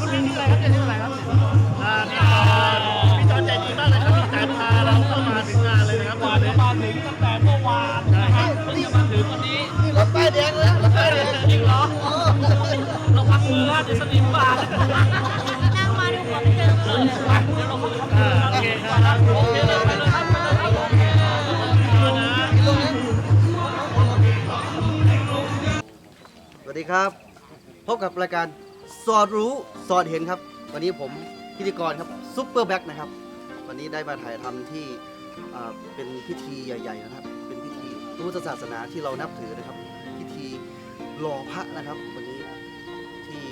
คุณมีอะไรครับเนี่ยทีอะไรครับอ่าพี่จอนพี่จอนใจดีมากเลยครับมีใจพาเราเข้ามาถึงงานเลยนะครับวันจะนี้มาถึงตั้งแต่เมื่อวานนะครับเพิ่งจะมาถึงวันนี้รถป้ายแดงแล้วรถป้ายแดงจริงเหรอเราพักมือนะเดี๋ยวสนิมบาดนั่งมาดูคนเจอเลยไปเดี๋ยวเราพักอ่าโอเคครับโอเคเลยไปเลยครับไปเลยครับสวัสดีครับ พบกับรายการ สอดรู้สอดเห็นครับ วันนี้ผมพิธีกรครับซุปเปอร์แบ็กนะครับ วันนี้ได้มาถ่ายทำที่อ่าเป็นพิธีใหญ่ ๆ นะครับ เป็นพิธีพุทธศาสนาที่เรานับถือนะครับ พิธีหล่อพระนะครับ วันนี้ที่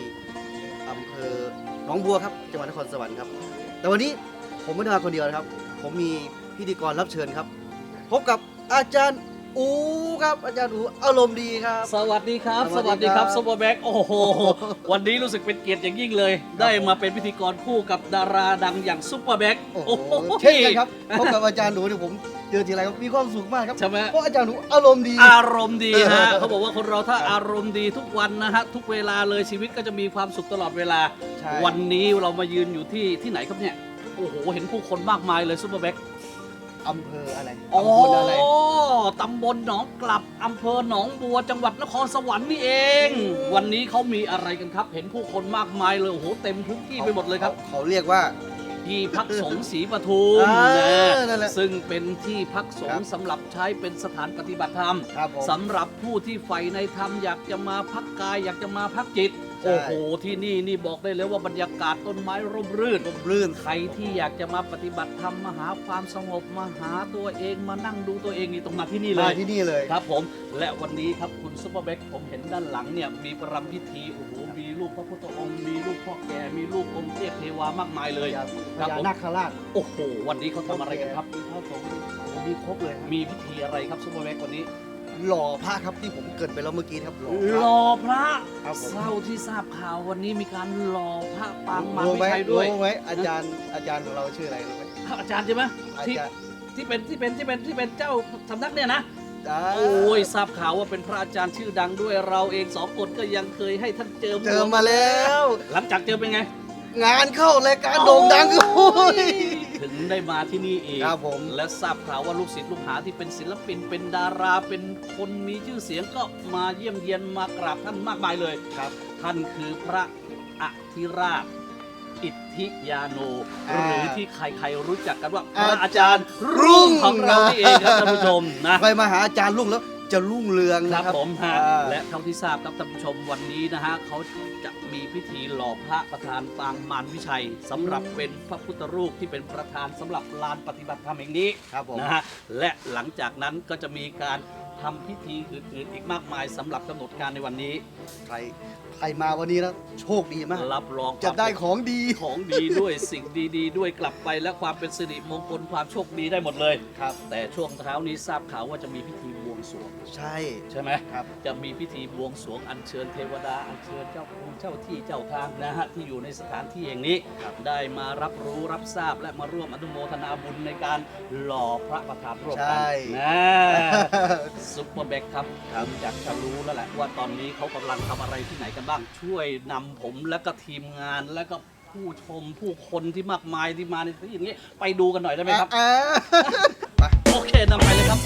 อำเภอหนองบัวครับจังหวัดนครสวรรค์ครับ แต่วันนี้ผมไม่ได้มาคนเดียวนะครับ ผมมีพิธีกรรับเชิญครับ พบกับอาจารย์ อูครับอาจารย์อูอารมณ์ดีครับ สวัสดีครับ สสวัวัสสดีดีคครัรับบซูเปอร์แบ็กโอ้โห วันนี้รู้สึกเป็นเกียรติอย่างยิ่งเลย ได้มาเป็นพิธีกรคู่กับดาราดังอย่างซูเปอร์แบ็กโอ้โหเช่นกันครับพบกับอาจารย์หนูเนี่ยผมเจอทีไรครับมีความสุขมากครับ ใช่ไหม เพราะอาจารย์หนูอารมณ์ดี อารมณ์ดีฮะเออเขาบอกว่าคนเราถ้าครับอารมณ์ดีทุกวันนะฮะ ทุกเวลาเลยชีวิตก็จะมีความสุขตลอดเวลา ใช่ วันนี้เรามายืนอยู่ที่ที่ไหนครับเนี่ย โอ้โห เห็นผู้คนมากมายเลยซูเปอร์แบ็ก อำเภออะไรอ๋อตำบลอะไร ตำบลหนองกลับ อำเภอหนองบัว จังหวัดนครสวรรค์นี่เอง วันนี้เขามีอะไรกันครับ เห็นผู้คนมากมายเลย โอ้โห เต็มทุกที่ไปหมดเลยครับขาเขาเรียกว่า ที่พักสงฆ์ศรีปทุมอ่านะนั่นแหละซึ่งเป็นที่พักสงครัฆ์บสำหรับใช้เป็นสถานปฏิบัติธรรมครับผมสำหรับผู้ที่ใฝ่ในธรรมอยากจะมาพักกายอยากจะมาพักจิตใช่ โอ้โหที่นี่นี่บอกได้เลยว่าบรรยากาศต้นไม้ร่มรื่นรื่นใครที่อยากจะมาปฏิบัติธรรมมาหาความสงบมาหาตัวเองมานั่งดูตัวเองนี่ต้องมาที่นี่เลมายที่นี่เลยครับผมและวันนี้ครับคุณซุปเปอร์เบ็กผมเห็นด้านหลังเนี่ยมีประรำพิธีโอ้โหมีรูปพระพุทธองค์มีรูปพ่อแก่มีรูปองค์เทพเทวามากมายเลยพครัญาบผมนาคราชโอ้โหวันนี้เขาทำอะไรกันครับมีพระสงฆ์โอ้โหมีครบเลยครับมีพิธีอะไรครับซุปเปอร์เบ็กวันนี้ หล่อพระครับที่ผมเกริดไปแล้วเมื่อกี้ครับหล่อพหระ ล่อพระครับผม เศร้าที่ทราบข่าววันนี้มีการหล่อพระปางมารรู้วิไหมชัยด้วยรู้ไหมอาจารย์อาจารย์ของเราชื่ออะไรรู้ไหมอาจารย์ใช่ไหมอาที่จารย์ ที่เป็นที่เป็นที่เป็นที่เป็นเจ้าสำนักเนี่ยนะอ่าโอ้ยทราบข่าวว่าเป็นพระอาจารย์ชื่อดังด้วยเราเองสองคนก็ยังเคยให้ท่านเจอเจอมาแล้ว หลังจากเจอเป็นไงงานเข้ารายการโด่งดังโอ้ย ถึงได้มาที่นี่อีกครับผม และทราบข่าวว่าลูกศิษย์ลูกหาที่เป็นศิลปินเป็นดาราเป็นคนมีชื่อเสียงก็มาเยี่ยมเยียนมากราบท่านมากมายเลย ครับ ท่านคือพระอธิราช อิทธิยาโน อ่าหรือที่ใครๆรู้จักกันว่าพอาระอาจารย์รุ่รุ่งงของเรานี่เองครับท่านผู้ชมนะ ใครมาหาอาจารย์รุ่งแล้ว จะรุ่งเรืองคนะรับครับผมฮะอ่า และเท่าที่ทราบครับท่านผู้ชมวันนี้นะฮะเขาจะมีพิธีหล่อพระประธานปางมารวิชัยสำหรับเป็นพระพุทธรูปที่เป็นประธานสำหรับลานปฏิบัติธรรมแห่งนี้ครับผม นะฮะและหลังจากนั้นก็จะมีการทำพิธีอื่นๆ อีกมากมายสำหรับกำหนดการในวันนี้ ใครใครมาวันนี้แล้วโชคดีมาก รับรองจะได้ของดี ของดีด้วยสิ่งดี ๆ ด้วยกลับไปและความเป็นสิริมงคลความโชคดีได้หมดเลย ครับ แต่ช่วงเช้านี้ทราบข่าวว่าจะมีพิธีบวง สรวงใช่ใช่ไหมครับ จะมีพิธีบวงสรวงอัญเชิญเทวดาอัญเชิญเจ้าภูมิเจ้าที่เจ้าทางนะฮะที่อยู่ในสถานที่แห่งนี้ครับได้มารับรู้รับทราบและมาร่วมอนุโมทนาบุญในการหล่อพระประธานร่วมกัใช่ นะซุปเปอร์แบ็คครับครับผมอยากจะรู้แล้วแหละว่าตอนนี้เขากำลังทำอะไรที่ไหนกันบ้าง ช่วยนำผมและก็ทีมงานและก็ผู้ชมผู้คนที่มากมายที่มาในที่อย่างนี้ไปดูกันหน่อยได้ไหมครับ อ่าไปโอเคนำไปเลยครับ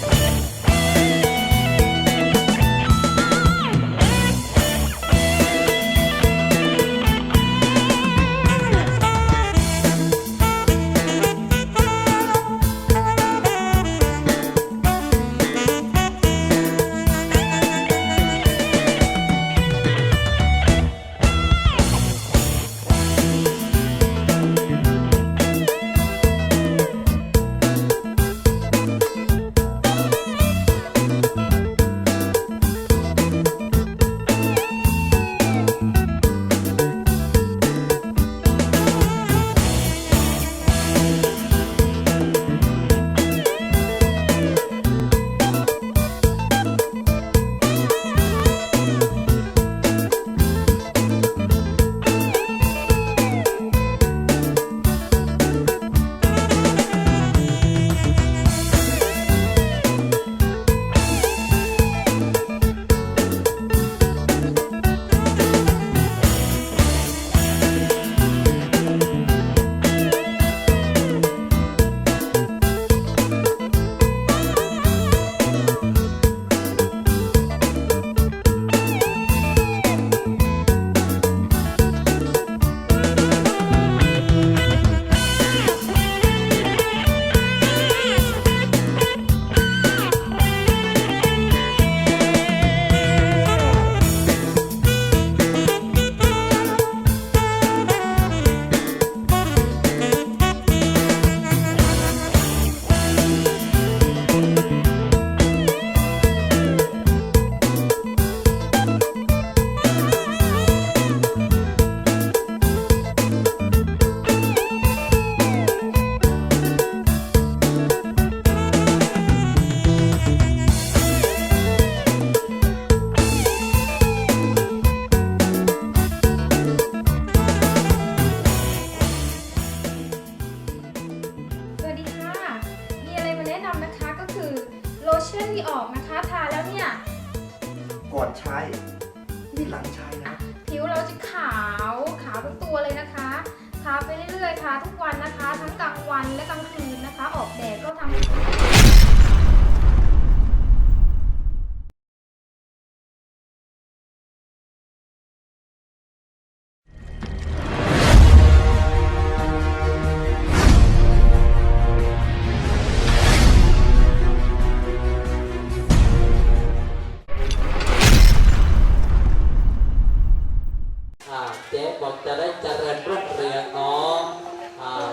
บอกจะได้เจริญรุ่งเรืองน้อง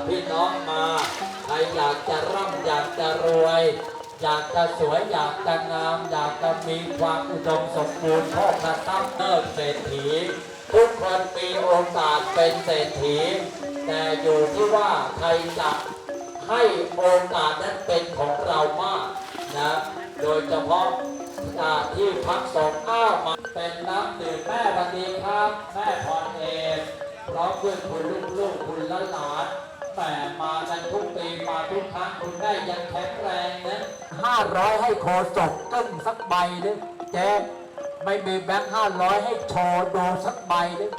พี่น้องมาใครอยากจะร่ำอยากจะรวย อยากจะสวยอยากจะงาม อยากจะมีความอุดมสมบูรณ์โภคทรัพย์เลิศเศรษฐี ทุกคนมีโอกาสเป็นเศรษฐี แต่อยู่ที่ว่าใครจะให้โอกาสนั้นเป็นของเรามากนะโดยเฉพาะ อ่าที่พักสงฆ์อ้าวมาเป็นน้ำดื่มแม่บันดีครับ แม่พรเอกพร้อมด้วยคุณลูกลูกคุณลานหลานแหมมากันทุกปีมาทุกครั้งคุณแม่ยังแข็งแรงนะห้าร้อยให้โคศกตึ้งสักใบนึงเจ๊ไม่มีแบงค์ห้าร้อยให้โชว์ดูสักใบนึง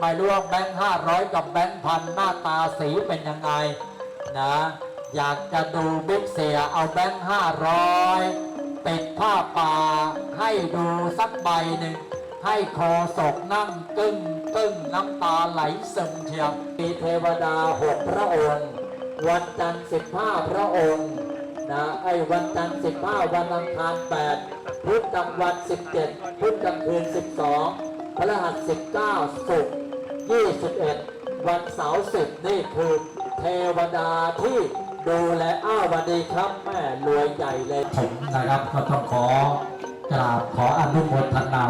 ไม่รู้ว่าแบงค์ห้าร้อยกับแบงค์พันหน้าตาสีเป็นยังไงนะ อยากจะดูบิ๊กเสียเอาแบงค์ห้าร้อย ปิดผ้าป่าให้ดูสักใบหนึ่ง ให้โคศกนั่งกึ้งกึ้งน้ำตาไหลซึมเชียวมีเทวดาหกพระองค์ วันจันทร์สิบห้าพระองค์นะไอ้วันจันทร์สิบห้าวันอังคารแปดพุธกลางวันสิบเจ็ดพุธกลางคืนสิบสองพฤหัสสิบเก้าศุกร์21วันเสาร์สิบนี่คือเทวดาที่ ดูแลอ้าวสวัสดีครับแม่รวยใหญ่เลยผมนะครับก็ต้องขอกราบขออนุโมทนา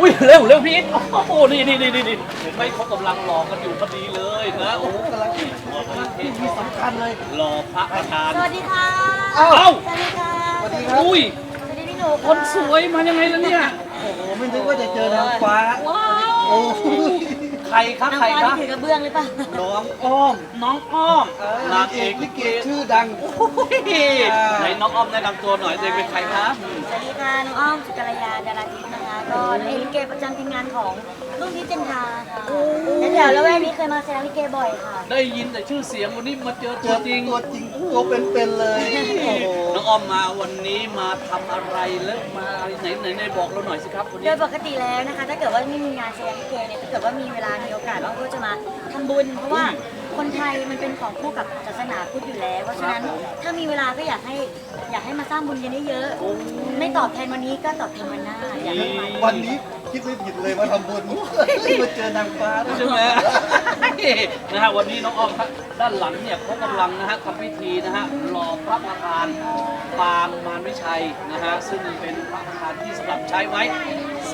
อุ้ยเร็วเร็วพี่โอ้โหนี่นี่นี่นี่เห็นไหมเขากำลังรอกันอยู่พอดีเลยนะโอ้โหกำลังที่สำคัญเลยรอพระประธานสวัสดีค่ะเอ้าสวัสดีค่ะสวัสดีครับอุ้ยสวัสดีพี่หนูคนสวยมายังไงล่ะเนี่ยโอ้โหไม่นึกว่าจะเจอนางฟ้าว้าวโอ้ย ใครคะน้ำใครฟ้าคะที่ถือกระเบื้องหรือเปล่าน้องอ้อมน้องอ้อมเออนานางงเอเอกกลิลิเกเกชื่อดังไหนน้องอ้อมแนะนำตัวหน่อยตัวเองเป็นใครคะสวัสดีค่ะน้องอ้อมสุกัลยาดาราทิพย์นะคะ ก็เอกลิเกประจำทีมงานของรุ่นที่เจนทาค่ะและแถวละแวกนี้เคยมาแสดงลิเกบ่อยค่ะ ได้ยินแต่ชื่อเสียงวันนี้มาเจอเจตัวอจริงตัวจริงตัวเป็นๆเลยโอ้โหน้องอ้อมมาวันนี้มาทำอะไรแล้วมาไหนไหนไหนบอกเราหน่อยสิครับวันโดนี้ยปกติแล้วนะคะ ถ้าเกิดว่าไม่มีงานแสดงลิเกเนี่ยถ้าเกิดว่ามีเวลามีโอกาสเราก็จะมาทำบุญ เพราะว่า คนไทยมันเป็นของคู่กับศาสนาพุทธอยู่แล้ว เพราะฉะนั้นถ้ามีเวลาก็อยากให้อยากให้มาสร้างบุญกันเยอะๆไม่ตอบแทนวันนี้ก็ตอบแทนวันหน้าอยากให้มาวันนี้คิดไม่ผิดเลยว่าทำบุญมาเจอนางฟ้าใช่ไหมนะฮะวันนี้น้องอ้อมครับด้านหลังเนี่ยเขากำลังนะฮะทำพิธีนะฮะหล่อพระประธานปางมารวิชัยนะฮะซึ่งเป็นพระประธานที่สำหรับใช้ไว้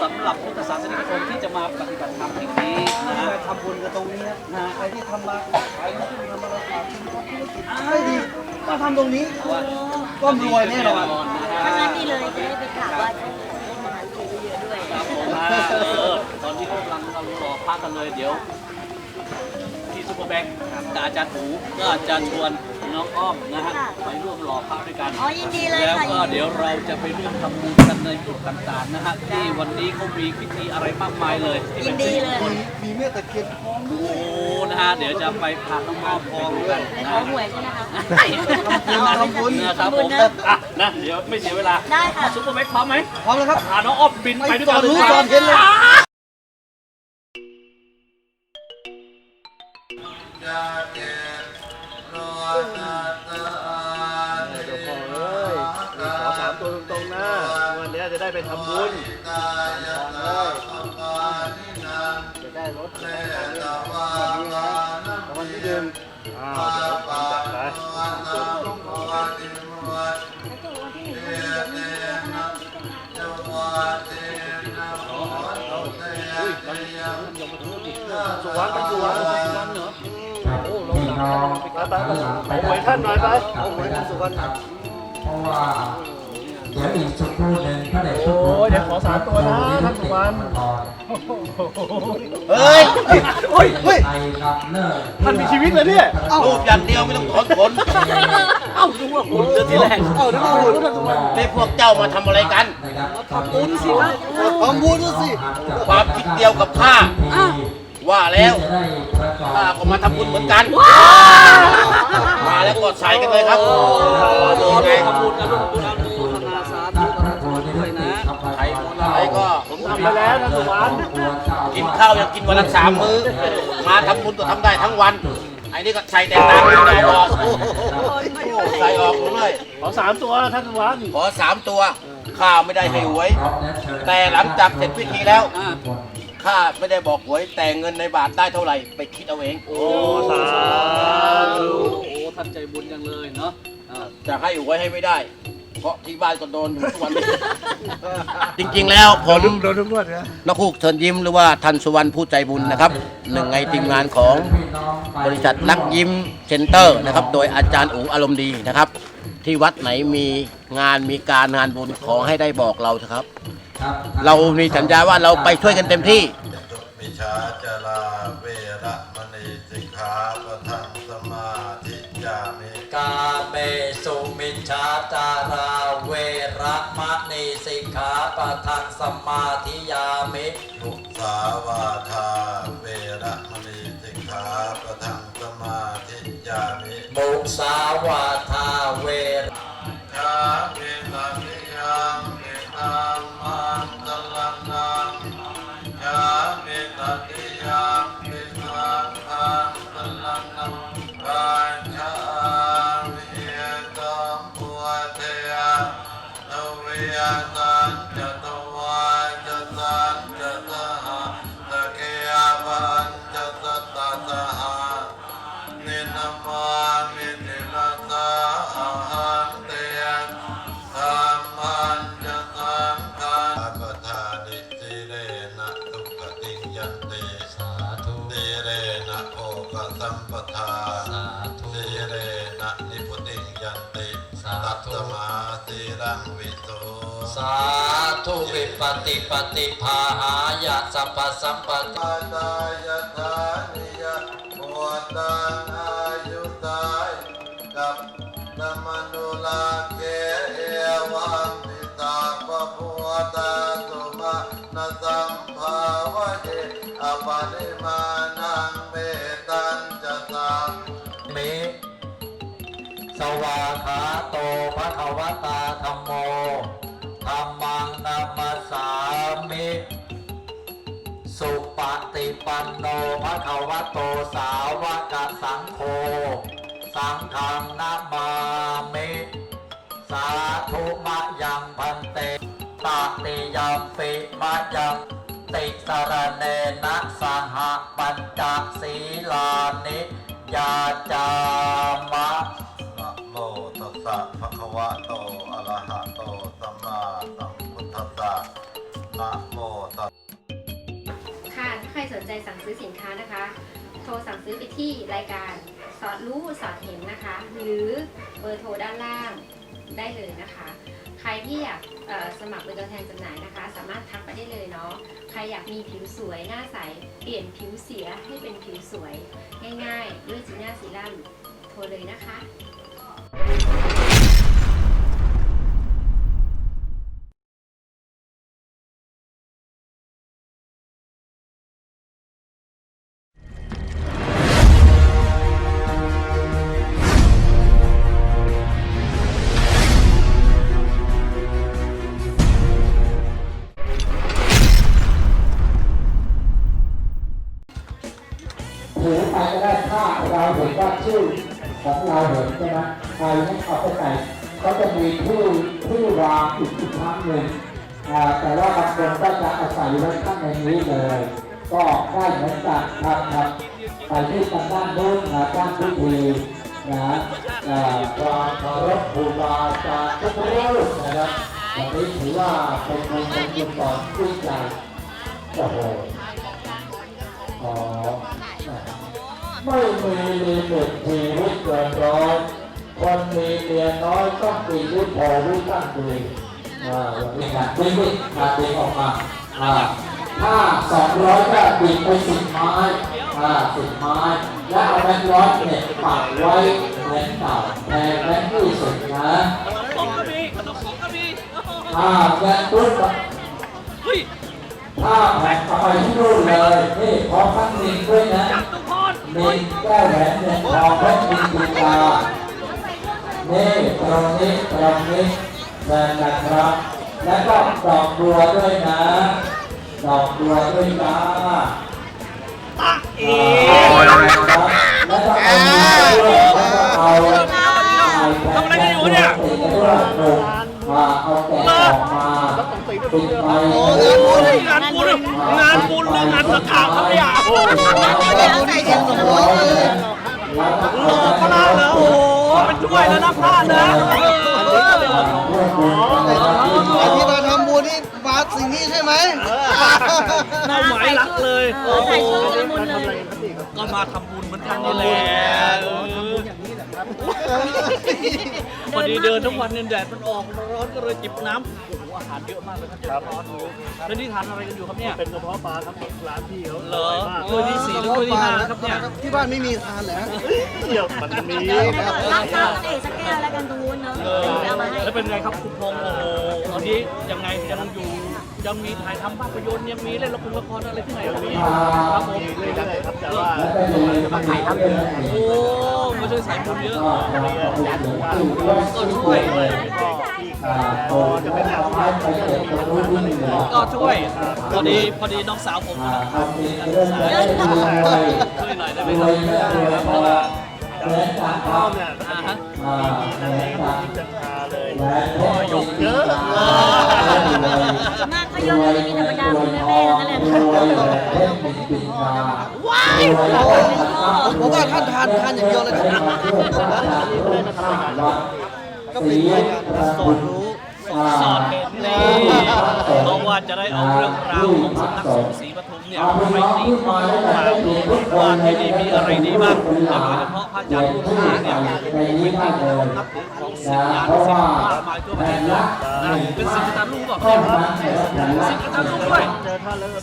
สำหรับพุทธศาสนิกชนที่จะมาปฏิบัติธรรมที่นี้นะฮะทำบุญกันตรงนี้นะใครที่ทำมาขายที่ทำมาราคาคุณทำธุรกิจไม่ดีก็ทำตรงนี้ก็รวยแน่นอนถ้างั้นดีเลยจะได้ไปกราบไหว้ท่านมหาเถรเยอะด้วยครับผมตอนนี้กำลังเรารอพักกันเลยเดี๋ยวที่ซุปเปอร์แบงค์กับอาจารย์หูก็จะชวน น้องอ้อมนะฮะไปร่วมรอพักด้วยกันอ๋อยินดีเลยแล้วค่ะก็ยินดีเดี๋ยวเราจะไปร่วมทำบุญกันในจุดต่างๆนะฮะที่วันนี้เขามีพิธีอะไรมากมายเลยที่ยิเป็นนดีเลย มีมีแม่ตะเคียนทองด้โอ้วยนะฮะเดี๋ยวจะไปพาน้องอ้อมพร้อมกันในนะขอหวยใช่ไหมคะ ทำบุญนะครับทำผบุญมนะอะนะเดี๋ยวไม่เสียเวลาได้ค่ะ ซุปเปอร์แบ็คพร้อมไหมพร้อมแล้วครับ พาน้องอ้อมบินไปด้วยกันไปสอนรู้เลยสอนเห็นเลยเทำบุญก่อนเลยจะได้รถจะได้ของเล่นวันนี้นะรางวัลที่หนึ่งอ้าวเดี๋ยวผมจัดไปอุ้ยมันมันยงมาธุรกิจสุวรรณเป็นสุวรรณสุวรรณเหรอครับพี่น้องไปไปไปเอาหวยท่านหน่อยไปเอาหวยท่านสุวรรณเพราะว่า เดี๋ยวอีกสักครู่หนึ่งพระเดชพระคุณโอ้ยเดี๋ยวขอสามตัวนะท่านสุวรรณเฮ้ย เฮ้ยเฮ้ยไทยครับเลิศท่านมีชีวิตเลยเนี่ยรูปอย่างเดียวไม่ต้องถอนขนเอ้าดูว่าหุ่นเจอที่แรกเอ้านึกว่าหุ่นท่านสุวรรณนี่พวกเจ้ามาทำอะไรกัน ทำบุญสิครับทำบุญสิความคิดเดียวกับข้า ว่าแล้วข้าก็มาทำบุญเหมือนกัน มาแล้วกดใส่กันเลยครับโอ้โหไง ทำบุญกันลูกบุญ ไปแล้วท่านสุวรรณกินข้าวยังกินวันละสามมื้อ มาทำบุญก็ทำได้ทั้งวัน ไอ้นี่ก็ใส่แต่ตังค์ใส่ออกใส่ออกหมดเลยขอสามตัวท่านสุวรรณขอสามตัว ข้าไม่ได้ให้หวย แต่หลังจากเสร็จพิธีแล้วข้าไม่ได้บอกหวยแต่เงินในบาทได้เท่าไหร่ไปคิดเอาเอง โอ้สาธุโอ้ท่านใจบุญจังเลยเนาะจะให้หวยให้ไม่ได้ เพราะที่บ้านก็โดนอยู่ทุกวันจริงๆแล้วผมโดนทุกงวดนะ นกฮูกเชิญยิ้มหรือว่าทันสุวรรณผู้ใจบุญนะครับหนึ่งในทีมงานของบริษัทลักยิ้มเซ็นเตอร์นะครับ โดยอาจารย์อุ๋งอารมณ์ดีนะครับ ที่วัดไหนมีงานมีการงานบุญขอให้ได้บอกเราเถอะครับ เรามีสัญญาว่าเราไปช่วยกันเต็มที่ มิชาจารา สุมิชฌาจาราเวระมะนีสิกขาปะทังสมมาธิยามิมุสาวาทาเวระมณีสิกขาปะทังสมาธิยามิ มุสาวาทาเวร สีรังวิโต สาธุวิปติปฏิภาหายะสัพพสัมปติอาตายธานิยะปวดตังอายุตายกับนมนุลาเกเอวังปิตาปะพุตาตุมานะสัมภาวะเยอปานิมานัง สวาขาโตภะคะวตาธัมโมธัมมังนัมมัสามิสุปฏิปันโนภะคะวะโตสาวกสังโฆสังฆังนามามิสาธุมะยังพันเตตาติยัมปิมะยังติสรเนนะสหปัญจศีลานิยาจามะ สั่งซื้อสินค้านะคะ โทรสั่งซื้อไปที่รายการสอดรู้สอดเห็นนะคะ หรือเบอร์โทรด้านล่างได้เลยนะคะ ใครที่อยากสมัครเป็นตัวแทนจำหน่ายนะคะ สามารถทักไปได้เลยเนาะใครอยากมีผิวสวยหน้าใส เปลี่ยนผิวเสียให้เป็นผิวสวย ง่ายๆ ด้วยจีน่าซีรั่มโทรเลยนะคะ เกินร้อเมียน้อยต้วิโภวิตั้งดีอ่าอย่างนี้นะวิ่งวิ่งอ่าดึงออกมาอ่าถ้าสองร้อยก็บิดไปสิบไม้อ่าสิบไม้ แล้วเอาแบงค์ร้อยเนี่ยปักไว้เหมือนเก่าแต่แบงค์ยี่สิบนะขนมปงก็มีขนมปงก็มีอ่าแบงค์ปุ๊บเฮ้ยถ้าแผ่นเอาไปที่นู่นเลยนี่พร้อมทั้งนิงด้วยนะนนิงแก้แหวนเงินทองเพชรนินจินดานี่ตรงนี้ตรงนี้ แบนนะครับ แล้วก็ดอกบัวด้วยนะ ดอกบัวด้วยจ้าตะเอแล้วก็เอาเงินด้วยแล้วก็เอาทำอะไรกันอยู่เนี่ยติดไปด้วยหนุ่มมาเอาแกะออกมาปิดไปงานบุญงานบุญหรืองานสกาวครับเนี่ยโอ้โหใส่เสียงสมร้องเลยหล่อพลาดแล้วโอ้โหเป็นถ้วยแล้วนะพลาดนะเออ ไอที่มาทำบุญนี่มาสิ่งนี้ใช่ไหมเป้าหมายหลักเลยเออใส่ชุดละมุนเลย ก็มาทำบุญเหมือนกันนี่แหละพอดีเดินทั้งวันเนี่ยแดดมันออกร้อนก็เลยจิบน้ำโอ้โหอาหารเยอะมากเลยครับร้อนแล้วนี่ทานอะไรกันอยู่ครับเนี่ย เป็นกระเพาะปลาครับร้านพี่เขาเหรอถ้วยที่สี่หรือถ้วยที่ห้าครับเนี่ยที่บ้านไม่มีทานเหรอเดี๋ยวมันมีรับข้าวกันเอกสักแก้วแล้วกันตรงนู้นเนาะเออเอามาให้แล้วเป็นไงครับคุณพงษ์โอ้โหตอนนี้ยังไงยังอยู่ยังมีถ่ายทำภาพยนตร์ยังมีเล่นละครละครอะไรที่ไหนครับเนี่ยครับผมเรื่อยๆครับแต่ว่าแล้วก็มีมาถ่ายทำเรื่องนี้โอ้มาช่วยสายบุญเยอะก็เราก็ช่วย ก็ช่วยพอดีพอดีน้องสาวผมอ่านะครับทำเป็นเรื่องจะได้รวยช่วยหน่อยได้ไหมครับเงินรวยทองเหมือเนี่ยอ่าฮะเหมือนกันจันทาเลยเพชรยกเยอะมากเขายกจะมีธรรมดาคุณแม่แม่นั้นแหวนเพชรปิดปิดตาว้ายผมว่าท่านทานทานอย่างเดียวเลยครับ ก็เป็นรายการสอนรู้สอนเห็นนี่เพราะว่าจะได้เอาเรื่องราวของสำนักสงฆ์ศรีปทุมเนี่ยไปตีความมาดูว่าที่นี่มีอะไรดีบ้างโดยเฉพาะพระอาจารย์ผู้ชาเนี่ยเป็นที่เคารพนับถือของศิษยานุศิษย์มากมายทั่วประเทศนะเป็นสิ่งอาจารย์รู้บอกเนี่ยสิ่งอาจารย์รู้ด้วย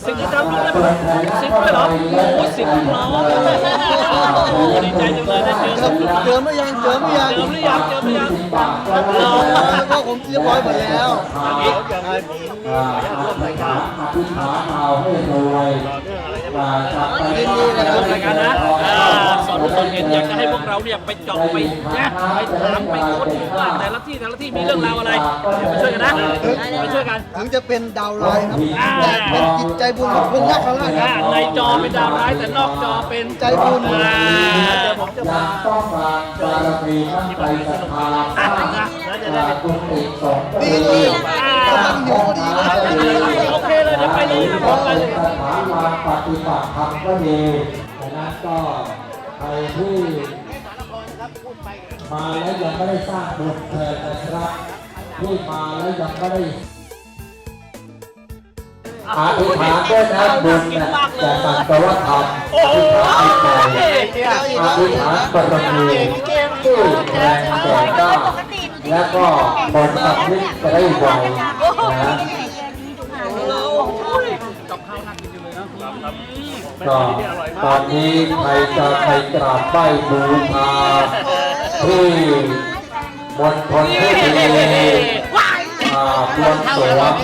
สิ่งอาจารย์รู้ด้วยสิ่งด้วยเหรอโอ้ยสิ่งลูกน้องโอ้ ดีใจจังเลยได้เจอเจิมเจิมหรือยังเจิมหรือยังเจอหรือยังเจอหรือยังก็ผมเรียบร้อยหมดแล้วเดี๋ยวจะให้ผมอ่าอธิษฐานอธิษฐานเอาให้รวยเรื่องอะไรจะอ่าจะไป ยินดีนะครับรายการนะอ่าสอนรู้สอนเห็นอยากจะให้พวกเราเนี่ยไปเจาะไปนะไปถามไปค้นดูว่าแต่ละที่แต่ละที่มีเรื่องราวอะไรเดี๋ยวไปช่วยกันนะไปช่วยกันถึงจะเป็นดาวร้ายครับแต่เป็นจิตใจบุญของพระนาคราชคอ่ารับในจอเป็นดาวร้ายแต่นอกจอเป็นใจบุญอ่าเดี๋ยวผมจะยัมางต้องการบารมีทั้งใจศรัทธาสร้างอ่ากุฏิสงฆ์ก็ดีเลยกำลังหิวพอดีเลยโอเคเลยเดี๋ ยวไปเลยนะผมไปเลยสถานมาปฏิบัติธรรมก็ดีดังนั้นก็ใครที่มาแล้วยังไม่ได้สร้างบุญเถิดนะครับที่มาแล้วยังไม่ได้อธิษฐานด้วยนะบุญนะแต่สังกวธรรมอธิษฐานใจอธิษฐานบารมีที่แรงแก่กล้าและก็บนสักนิดจะได้ไวนะ ก็ตอนนี้ใครจะไปกราบไหว้บูชาที่มณฑลพิธีอ่าบวงสรวง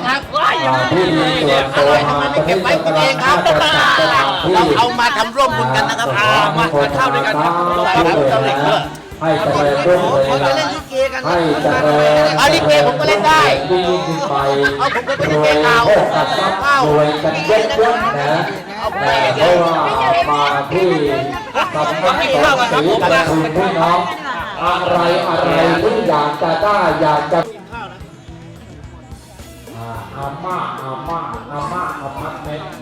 อ่าที่มีส่วนตัวมาตอนนี้จะกำลังน่าจะจัดสถานที่เราเอามาทำร่วมบุญกันนะครับอ่ามาทานข้าวด้วยกันครับให้เจริญรุ่งเรืเขาองจะเล่นลิเกกันให้เจริญเอาลิเกผมก็เล่นได้ยิ่งไปเอาผมก็เป็นลิเกเก่าโภคทรัพย์รวยกันเยอะๆนะ แต่เพราะว่ามาที่สำนักสงฆ์ศรีปทุมพี่น้องอะไรอะไรที่อยากจะได้อยากจะอาม่าอาม่าอาม่าอาพักเมนต์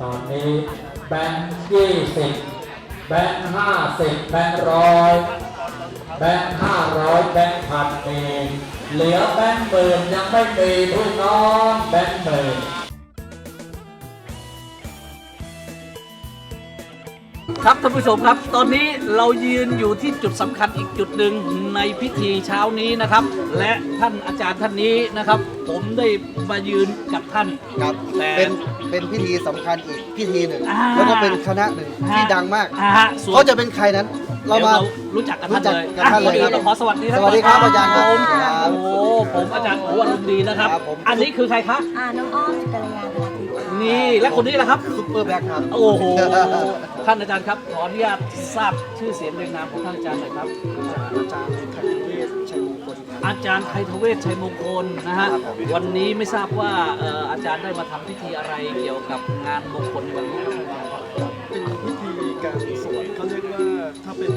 ตอนนี้แบงค์ยี่สิบแบงค์ห้าสิบแบงค์ร้อย แบงค์ห้าร้อยแบงค์พันมีเหลือแบงค์หมื่นยังไม่มีพี่น้องแบงค์หมื่นครับท่านผู้ชมครับ ตอนนี้เรายืนอยู่ที่จุดสำคัญอีกจุดหนึ่งในพิธีเช้านี้นะครับ และท่านอาจารย์ท่านนี้นะครับ ผมได้มายืนกับท่านครับแต่เป็นเป็นพิธีสำคัญอีกพิธีหนึ่งอ่าแล้วก็เป็นคณะหนึ่งที่ดังมากอ่าฮะส่วนเขาจะเป็นใครนั้น เราเดี๋ยวมาเรารู้จักกันท่านเลยรู้จักกับท่านเลยอะครับเราขอสวัสดีท่านสวัสดีครับก่นอาจารย์ครับผมครับโอ้โหผมอาจารย์โออารมณ์ดีนะครับครับผมอันนี้คือใครคะอ่าน้องอ้อมกัลยาณรัตน์นี่และคนนี้แหละครับซุปเปอร์แบ็คครับโอ้โหท่านอาจารย์ครับขออนุญาตทราบชื่อเสียงเรียงนามของท่านอาจารย์หน่อยครับอาจารย์ไทยเวชชัยมงคลครับอาจารย์ไทยทเวชชัยมงคลนะฮะครับผมวันนี้ไม่ทราบว่าเอ่ออาจารย์ได้มาทำพิธีอะไรเกี่ยวกับงานมงคลในวันนี้ครับเป็นพิธีการ ถ้าเป็น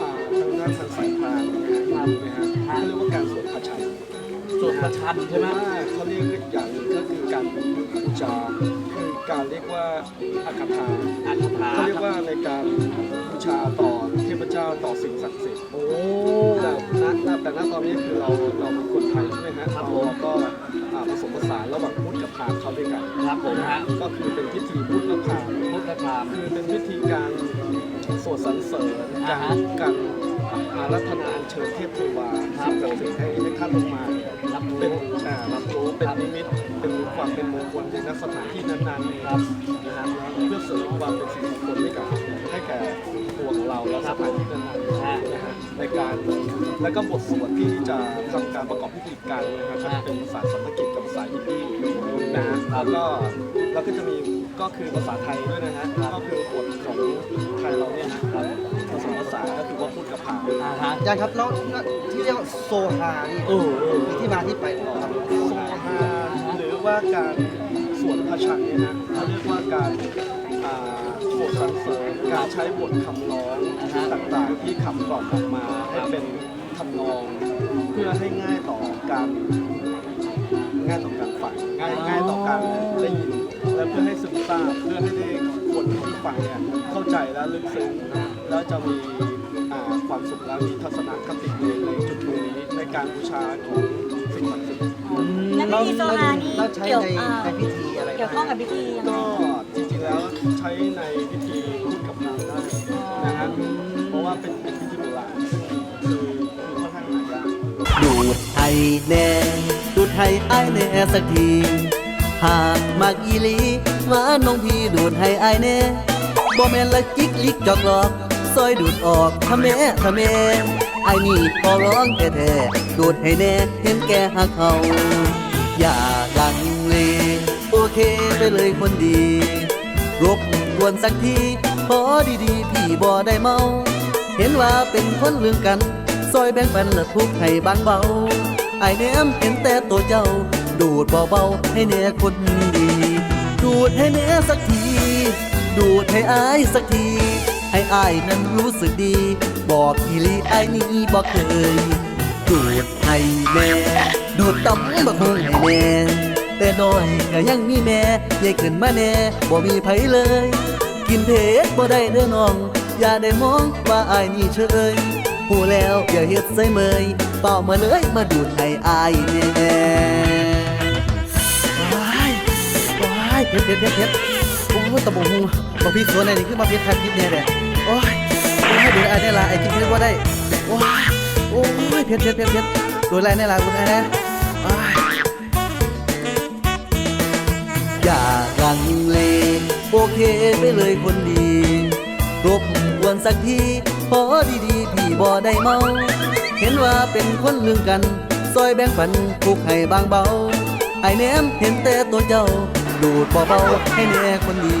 อ่าทางด้านทางสายพราหมณ์นะฮะนะฮะเขาเรียกว่าการสวดพระชัยสวดประชันใช่ไหมว่าเขาเรียกอีกอย่างหนึ่งก็คือการบูชาคือการเรียกว่าอาคาถาอันถาเขาเรียกว่าในการบูชาต่อเทพเจ้าต่อสิ่งศักดิ์สิทธิ์ โอ้ แต่ณณแต่ณตอนนี้คือเราเราเป็นคนไทยใช่ไหมฮะเราก็อ่าผสมผสานระหว่างพุทธกับพราหมณ์เข้าด้วยกัน ครับผมฮะก็คือเป็นพิธีพุทธและพราหมณ์พุทธพราหมณ์คือเป็นพิธีการ สวดสรรเสริญอ่าการฮะการอารัธนาอัญเชิญเทพเทวาครับสิ่งศักดิ์สิทธิ์ให้ให้ท่านลงมารับรู้ เป็นอ่ารับรู้เป็นนิมิตเป็นความเป็นมงคลในสถานที่นั้นๆครับนะฮะเพื่อเสริมความเป็นสิริมงคลให้กับให้แก่ตัวของเราและสถานที่นั้นๆ ฮะนะฮะในการแล้วก็บทสวดที่จะทำการประกอบพิธีการนะครับก็จะเป็นภาษาสันสกฤตกับภาษาฮินดีนะฮะแล้วก็แล้วก็จะมีก็คือภาษาไทยด้วยนะฮะก็ คือว่าพูดกับพราหมณ์อ่าฮะอาจารย์ครับแล้วที่เรียกว่าโซฮานี่โอ้โหมีที่มาที่ไปต่อครับโซฮา หรือว่าการสวดพระชันเนี่ยนะเขาเรียกว่าการอ่าสวดสรรเสริญการใช้บทคำร้องต่างๆ ที่ขับกล่อมออกมาให้เป็นทำนอง เพื่อให้ง่ายต่อการง่ายต่อการฟังง่ายง่ายต่อการได้ยิน และเพื่อให้ซึมซาบเพื่อให้ได้คนที่ฟังเนี่ยเข้าใจและลึกซึ้งแล้วจะมีอ่า ความสุขและมีทัศนคติในจุดนี้ในการบูชาของสิ่งศักดิ์สิทธิ์และพิธีโซฮานี่แล้วใช้เกี่ยวในอ่าในพิธีอะไรเกี่ยวข้องกับพิธียังไงก็จริงๆแล้วใช้ในพิธีพูดกับพรามได้นะฮะเพราะว่าเป็นเป็นพิธีโบราณซึ่งคือคือค่อนข้างหายาก ดูดให้แน่ดูดให้อายแน่สักที หากมักอีหลีมาน้องพี่ดูดให้อายแน่บ่แม่นละจิกลิกจอกหลอก ซอยดูดออกทำแม่ทำแม่ไอ้นี่ขอร้องแท้ๆดูดให้แน่เห็นแก่หักเขาอย่าลังเล โอเคไปเลยคนดีรบกวนสักทีพอดีๆ พี่บ่ได้เมา เห็นว่าเป็นคนเรื่องกัน ซอยแบ่งปันละทุกให้บางเบา ไอ้แนมเห็นแต่ตัวเจ้า ดูดเบาๆให้แน่คนดี ดูดให้แน่สักที ดูดให้อายสักที ให้อายนั้นรู้สึกดี บอกอีลีไอ้นี่บอกเคยดูดให้แม่ดูดตำบักหุ่งให้แม่แต่น้อยก็ยังมีแม่ใหญ่ขึ้นมาแน่บ่มีไผเลย กินเผ็ดบ่ได้เด้อน้อง อย่าได้มองว่าอายนี่เฉยหูแล้วอย่าเฮ็ดใส่เมยเป่ามาเลยมาดูดให้อายแน่ว้ายว้ายเผ็ดเผ็ดเผ็ดเผ็ดโอ้ตะบงหูบ่พี่สวนไหนนี่คือมาเผ็ดแทบยิบแน่เด้โอ้ย โอ้ยดูดไอ้ได้ละไอ้กินเผ็ดบ่าได้ว้ยโอ้ยเผ็ดเผ็ดเผ็ดเผ็ดดูดไอ้ได้ละดูดไอ้น่ว้ายอย่าลังเลโอเคไปเลยคนดีรบกวนสักทีพอดีๆพี่บ่ได้เมา เห็นว่าเป็นคนเรื่องกันซอยแบ่งปันทุกให้บางเบาไอ้แนมเห็นแต่ตัวเจ้าดูดเบาๆให้แน่คนดี